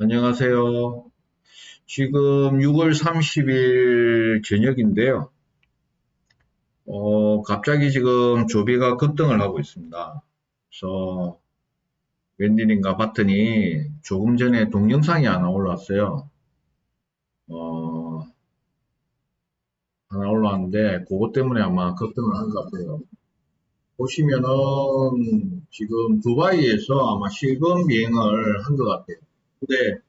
안녕하세요. 지금 6월 30일 저녁인데요. 어, 갑자기 지금 조비가 급등을 하고 있습니다. 그래서 웬일인가 봤더니 조금 전에 동영상이 하나 올라왔어요. 어, 하나 올라왔는데 그것 때문에 아마 급등을 한 것 같아요. 보시면은 지금 두바이에서 아마 실검 비행을 한 것 같아요. 근데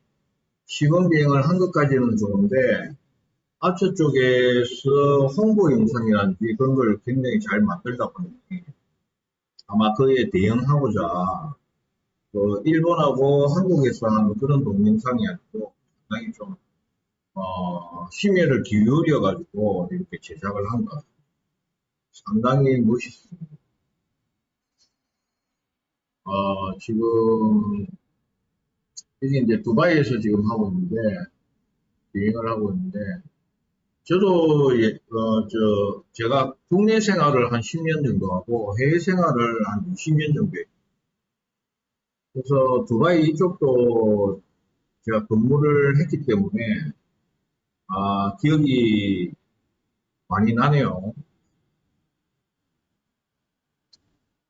시범 비행을 한 것까지는 좋은데 아처 쪽에서 홍보 영상이라든지 그런 걸 굉장히 잘 만들다 보니 아마 그에 대응하고자 그 일본하고 한국에서 하는 그런 동영상이 아니고 상당히 좀 어, 심혈을 기울여 가지고 이렇게 제작을 한 것. 상당히 멋있습니다. 어, 지금 이게 이제 두바이에서 지금 하고 있는데, 비행을 하고 있는데, 저도, 예, 어, 저, 제가 국내 생활을 한 10년 정도 하고, 해외 생활을 한 20년 정도 했어요. 그래서 두바이 이쪽도 제가 근무를 했기 때문에, 아, 기억이 많이 나네요.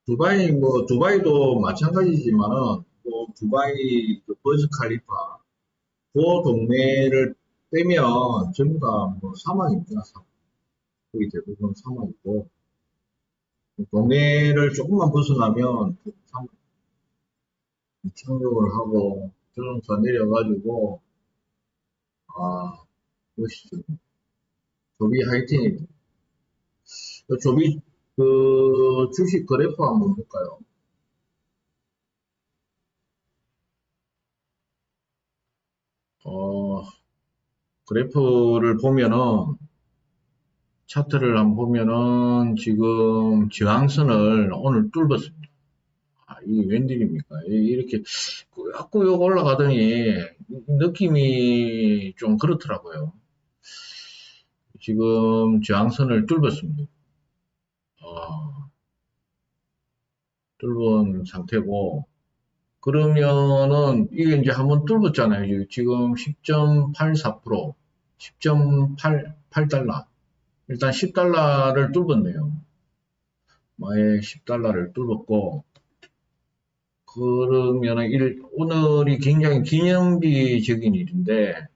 두바이, 뭐, 두바이도 마찬가지지만은, 또 두바이 그 버즈 칼리파 그 동네를 빼면 전부 다뭐 사막입니다. 사막. 거의 대부분 사막이고 동네를 조금만 벗어나면 사막. 착륙을 하고 저런서 내려가지고 아 멋있죠. 조비 하이팅입니다. 그 조비 그 주식 거래소 한번 볼까요? 어, 그래프를 보면은, 차트를 한번 보면은, 지금 저항선을 오늘 뚫었습니다. 아, 이게 웬일입니까? 이- 이렇게 꾸역꾸역 올라가더니, 느낌이 좀 그렇더라고요. 지금 저항선을 뚫었습니다. 어, 뚫은 상태고, 그러면은 이게 이제 한번 뚫었잖아요. 지금 10.84%, 10.88달러. 일단 10달러를 뚫었네요. 마에 10달러를 뚫었고, 그러면은 일, 오늘이 굉장히 기념비적인 일인데,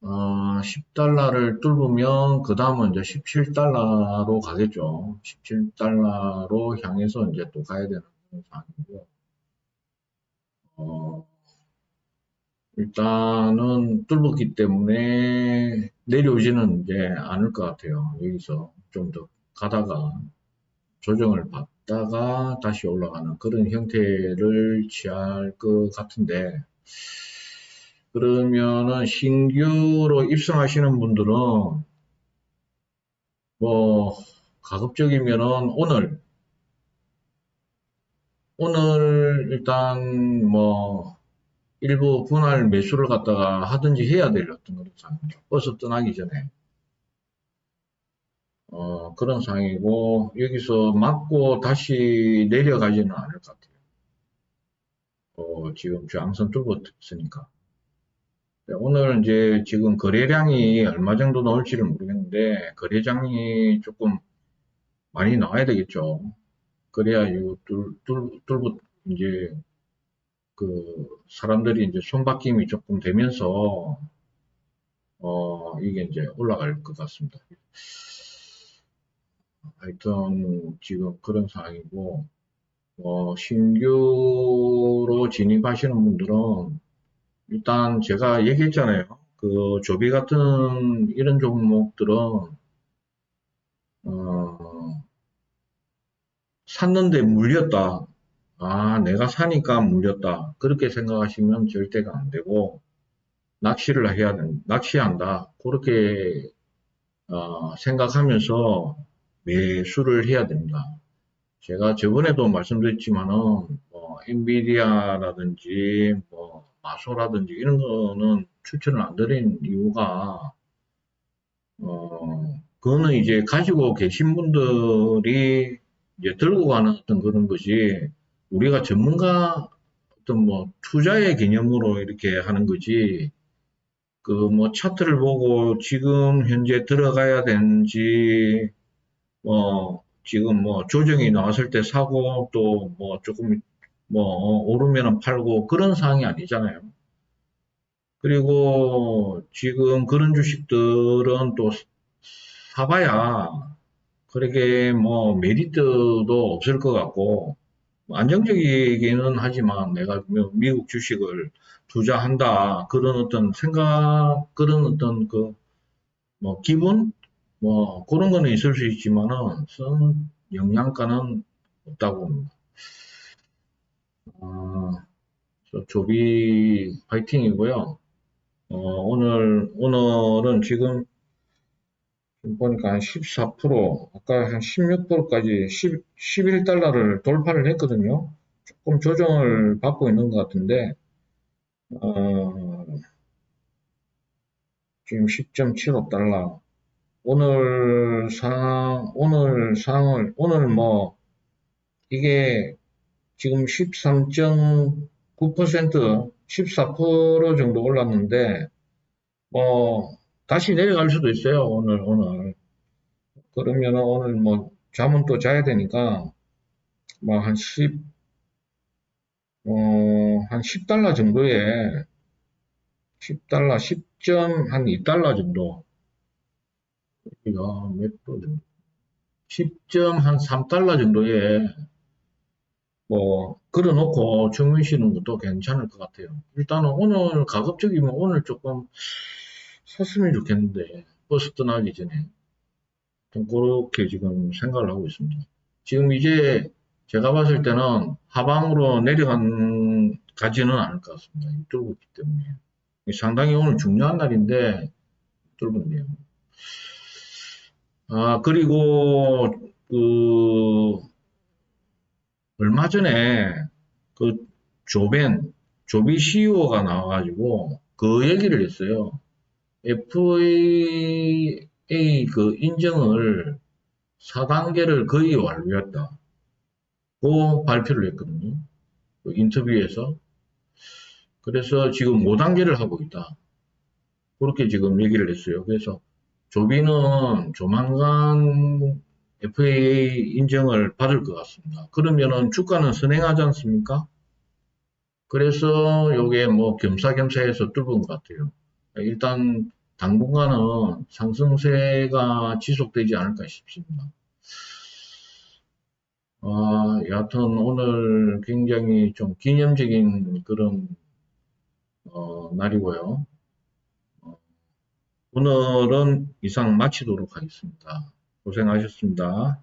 어, 10달러를 뚫으면 그 다음은 이제 17달러로 가겠죠. 17달러로 향해서 이제 또 가야 되는 상황이고. 어, 일단은 뚫었기 때문에 내려오지는 이제 않을 것 같아요. 여기서 좀 더 가다가 조정을 받다가 다시 올라가는 그런 형태를 취할 것 같은데, 그러면은 신규로 입성하시는 분들은 뭐 가급적이면은 오늘 오늘 일단 뭐 일부 분할 매수를 갖다가 하든지 해야 될 어떤 그런 상황이죠. 버스 떠나기 전에 어, 그런 상황이고 여기서 맞고 다시 내려가지는 않을 것 같아요. 어, 지금 저항선 뚫었으니까 네, 오늘 이제 지금 거래량이 얼마 정도 나올지를 모르겠는데 거래량이 조금 많이 나와야 되겠죠. 그래야 이거 뚫, 뚫, 뚫, 이제 그 사람들이 이제 손바뀜이 조금 되면서 어 이게 이제 올라갈 것 같습니다. 하여튼 지금 그런 상황이고 어 신규로 진입하시는 분들은 일단 제가 얘기했잖아요. 그 조비 같은 이런 종목들은 어 샀는데 물렸다. 아, 내가 사니까 물렸다. 그렇게 생각하시면 절대가 안 되고, 낚시를 해야 된다. 낚시한다. 그렇게, 어, 생각하면서 매수를 해야 됩니다. 제가 저번에도 말씀드렸지만은, 뭐, 엔비디아라든지, 뭐, 마소라든지 이런 거는 추천을 안 드린 이유가, 어, 그거는 이제 가지고 계신 분들이 이제 들고 가는 어떤 그런 것이 우리가 전문가들이 어떤 뭐 투자의 개념으로 이렇게 하는 거지. 그 뭐 차트를 보고 지금 현재 들어가야 되는지 뭐 지금 뭐 조정이 나왔을 때 사고 또 뭐 조금 뭐 오르면은 팔고 그런 상황이 아니잖아요. 그리고 지금 그런 주식들은 또 사봐야 그렇게 뭐 메리트도 없을 것 같고 뭐 안정적이기는 하지만 내가 뭐 미국 주식을 투자한다 그런 어떤 생각 그런 어떤 그 뭐 기분 뭐 그런 거는 있을 수 있지만은 선 영양가는 없다고 봅니다. 어, 저 조비 파이팅이고요. 어, 오늘 오늘은 지금 지금 보니까 한 14%, 아까 한 16%까지 10, 11달러를 돌파를 했거든요. 조금 조정을 받고 있는 것 같은데, 어, 지금 10.75달러. 오늘 상, 오늘 상을, 오늘 뭐, 이게 지금 13.9%, 14% 정도 올랐는데, 뭐, 다시 내려갈 수도 있어요, 오늘, 오늘. 그러면 오늘 뭐, 잠은 또 자야 되니까, 뭐, 한 10, 어, 한 10달러 정도에, 10달러, 10점, 한 2달러 정도. 야, 몇도 정도. 10점 한 3달러 정도에, 뭐, 걸어 놓고 주무시는 것도 괜찮을 것 같아요. 일단은 오늘 가급적이면 오늘 조금 샀으면 좋겠는데, 버스 떠나기 전에. 좀 그렇게 지금 생각을 하고 있습니다. 지금 이제 제가 봤을 때는 하방으로 내려간, 가지는 않을 것 같습니다. 뚫고 있기 때문에. 상당히 오늘 중요한 날인데, 뚫었네요. 아, 그리고, 그, 얼마 전에, 그, 조벤, 조비 CEO가 나와가지고, 그 얘기를 했어요. FAA 그 인정을 4단계를 거의 완료했다. 고 발표를 했거든요. 그 인터뷰에서. 그래서 지금 5단계를 하고 있다. 그렇게 지금 얘기를 했어요. 그래서 조비는 조만간 FAA 인정을 받을 것 같습니다. 그러면은 주가는 선행하지 않습니까? 그래서 요게 뭐 겸사겸사해서 뚫은 것 같아요. 일단 당분간은 상승세가 지속되지 않을까 싶습니다. 아, 여하튼 오늘 굉장히 좀 기념적인 그런 어, 날이고요. 어, 오늘은 이상 마치도록 하겠습니다. 고생하셨습니다.